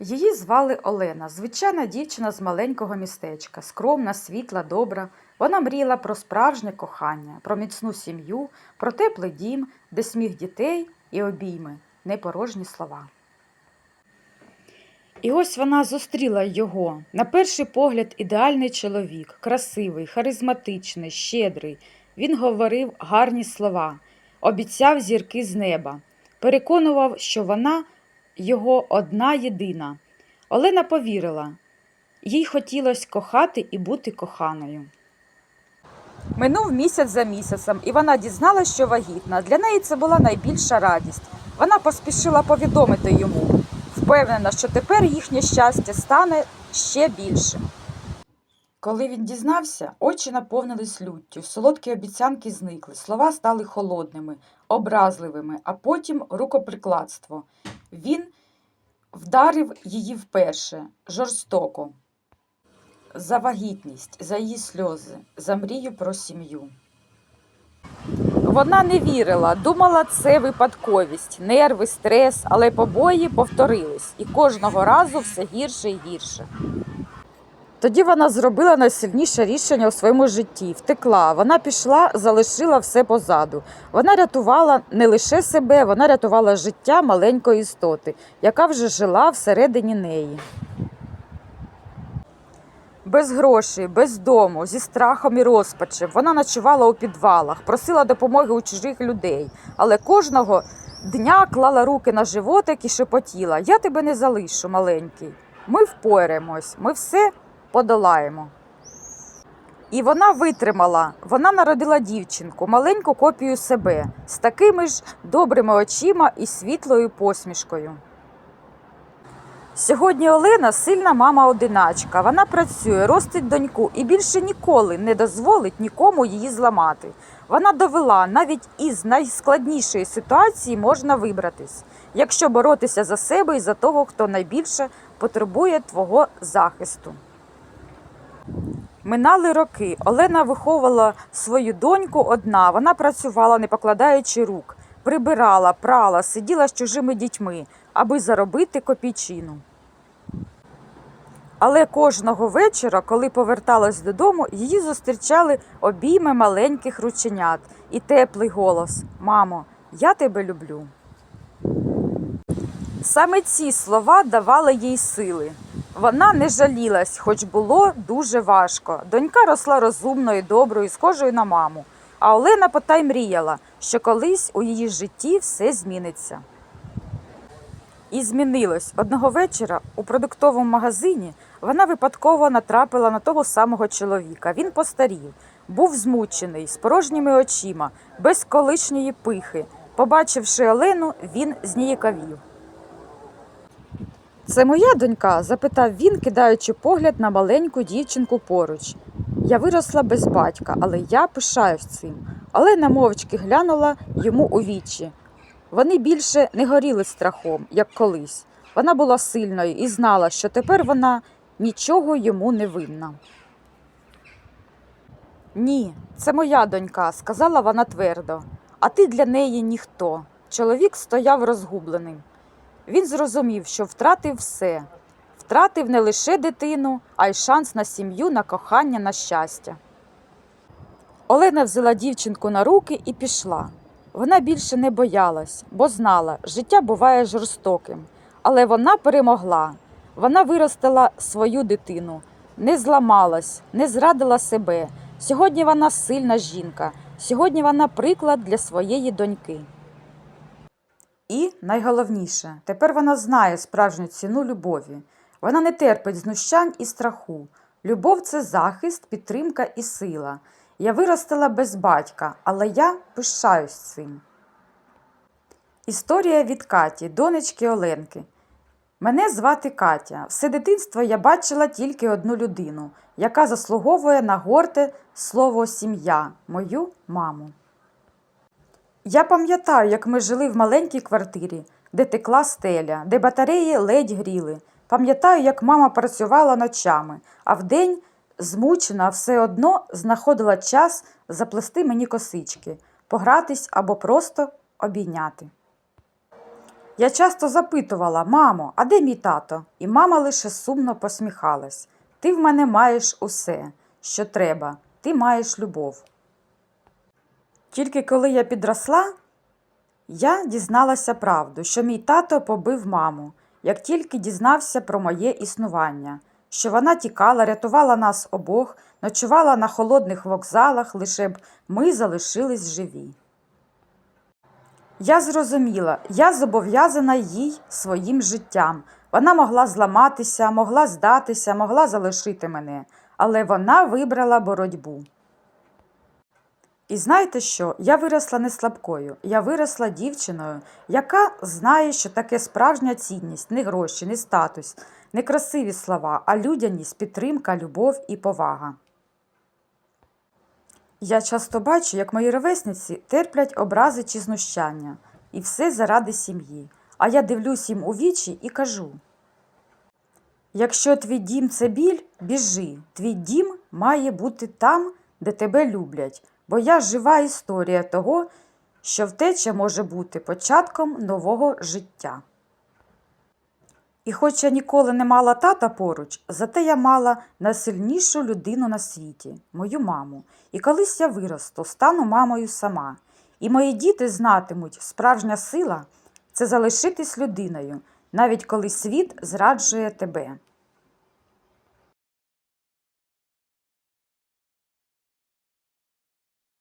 Її звали Олена, звичайна дівчина з маленького містечка, скромна, світла, добра. Вона мріяла про справжнє кохання, про міцну сім'ю, про теплий дім, де сміх дітей і обійми, непорожні слова. І ось вона зустріла його. На перший погляд, ідеальний чоловік, красивий, харизматичний, щедрий. Він говорив гарні слова, обіцяв зірки з неба, переконував, що вона його одна єдина. Олена повірила. Їй хотілося кохати і бути коханою. Минув місяць за місяцем, і вона дізналася, що вагітна. Для неї це була найбільша радість. Вона поспішила повідомити йому, впевнена, що тепер їхнє щастя стане ще більшим. Коли він дізнався, очі наповнились люттю, солодкі обіцянки зникли, слова стали холодними, образливими, а потім рукоприкладство. Він вдарив її вперше, жорстоко. За вагітність, за її сльози, за мрію про сім'ю. Вона не вірила, думала, це випадковість, нерви, стрес, але побої повторились, і кожного разу все гірше і гірше. Тоді вона зробила найсильніше рішення у своєму житті, втекла. Вона пішла, залишила все позаду. Вона рятувала не лише себе, вона рятувала життя маленької істоти, яка вже жила всередині неї. Без грошей, без дому, зі страхом і розпачем. Вона ночувала у підвалах, просила допомоги у чужих людей, але кожного дня клала руки на животик і шепотіла: Я тебе не залишу, маленький. Ми впораємось, ми все подолаємо. І вона витримала. Вона народила дівчинку, маленьку копію себе, з такими ж добрими очима і світлою посмішкою. Сьогодні Олена сильна мама-одиначка. Вона працює, ростить доньку і більше ніколи не дозволить нікому її зламати. Вона довела, навіть із найскладнішої ситуації можна вибратись, якщо боротися за себе і за того, хто найбільше потребує твого захисту. Минали роки. Олена виховувала свою доньку одна. Вона працювала, не покладаючи рук, прибирала, прала, сиділа з чужими дітьми, аби заробити копійчину. Але кожного вечора, коли поверталась додому, її зустрічали обійми маленьких рученят і теплий голос: Мамо, я тебе люблю. Саме ці слова давали їй сили. Вона не жалілась, хоч було дуже важко. Донька росла розумною, доброю, схожою на маму. А Олена потай мріяла, що колись у її житті все зміниться. І змінилось. Одного вечора у продуктовому магазині вона випадково натрапила на того самого чоловіка. Він постарів, був змучений, з порожніми очима, без колишньої пихи. Побачивши Олену, він зніяковів. Це моя донька? запитав він, кидаючи погляд на маленьку дівчинку поруч. Я виросла без батька, але я пишаюсь цим. Олена мовчки глянула йому у вічі. Вони більше не горіли страхом, як колись. Вона була сильною і знала, що тепер вона нічого йому не винна. Ні, це моя донька, сказала вона твердо, а ти для неї ніхто. Чоловік стояв розгубленим. Він зрозумів, що втратив все. Втратив не лише дитину, а й шанс на сім'ю, на кохання, на щастя. Олена взяла дівчинку на руки і пішла. Вона більше не боялась, бо знала, життя буває жорстоким. Але вона перемогла. Вона виростила свою дитину, не зламалась, не зрадила себе. Сьогодні вона сильна жінка, сьогодні вона приклад для своєї доньки. Найголовніше, тепер вона знає справжню ціну любові. Вона не терпить знущань і страху. Любов це захист, підтримка і сила. Я виростила без батька, але я пишаюсь цим. Історія від Каті, донечки Оленки. Мене звати Катя. Все дитинство я бачила тільки одну людину, яка заслуговує на горте слово сім'я, мою маму. Я пам'ятаю, як ми жили в маленькій квартирі, де текла стеля, де батареї ледь гріли. Пам'ятаю, як мама працювала ночами, а вдень, змучена, все одно знаходила час заплести мені косички, погратись або просто обійняти. Я часто запитувала, мамо, а де мій тато? І мама лише сумно посміхалась. Ти в мене маєш усе, що треба, ти маєш любов. Тільки коли я підросла, я дізналася правду, що мій тато побив маму, як тільки дізнався про моє існування, що вона тікала, рятувала нас обох, ночувала на холодних вокзалах, лише б ми залишились живі. Я зрозуміла, я зобов'язана їй своїм життям. Вона могла зламатися, могла здатися, могла залишити мене, але вона вибрала боротьбу. І знаєте що? Я виросла не слабкою, я виросла дівчиною, яка знає, що таке справжня цінність, не гроші, не статус, не красиві слова, а людяність, підтримка, любов і повага. Я часто бачу, як мої ровесниці терплять образи чи знущання, і все заради сім'ї. А я дивлюсь їм у вічі і кажу: якщо твій дім це біль, біжи, твій дім має бути там, де тебе люблять, бо я жива історія того, що втеча може бути початком нового життя. І хоч я ніколи не мала тата поруч, зате я мала найсильнішу людину на світі мою маму. І колись я виросту, стану мамою сама. І мої діти знатимуть, справжня сила це залишитись людиною, навіть коли світ зраджує тебе.